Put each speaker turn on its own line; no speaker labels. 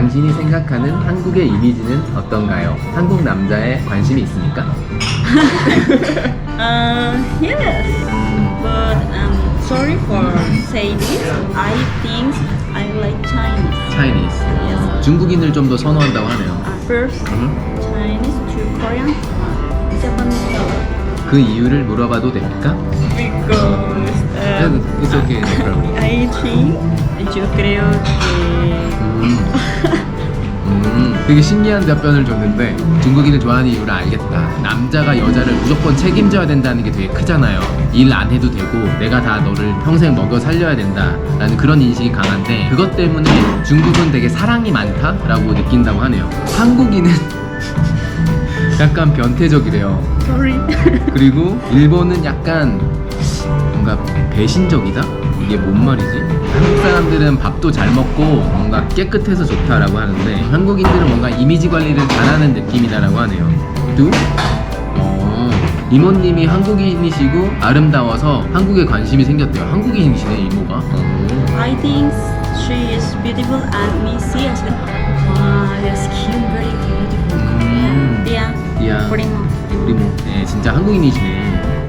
당신이 생각하는 한국의 이미지는 어떤가요? 한국 남자에 관심이 있습니까?
Uh, yes. But um, sorry for say this. I think I like Chinese.
Chinese.
Yes.
중국인을 좀 더 선호한다고 하네요.
Uh, first,
음.
Chinese to Korean, Japanese.
그 이유를 물어봐도 됩니까?
Because um,
It's okay, no problem.
I think yo creo que
음. 음, 되게 신기한 답변을 줬는데 중국인을 좋아하는 이유를 알겠다. 남자가 여자를 무조건 책임져야 된다는 게 되게 크잖아요. 일 안 해도 되고 내가 다 너를 평생 먹여 살려야 된다라는 그런 인식이 강한데 그것 때문에 중국은 되게 사랑이 많다라고 느낀다고 하네요. 한국인은 약간 변태적이래요.
sorry.
그리고 일본은 약간 뭔가 배신적이다? 이게 뭔 말이지? 한국 사람 들은 밥도 잘 먹고 뭔가 깨끗해서 좋다라고 하는데 한국인들은 뭔가 이미지 관리를 잘하는 느낌이다라고 하네요. 또 어, 이모님이 한국인이시고 아름다워서 한국에 관심이 생겼대요. 한국인이시네 이모가. 어.
I think she is beautiful and we see as wow, your skin very beautiful.
음.
Yeah.
이야.
Primo.
우리 뭐, 네, 진짜 한국인이시네.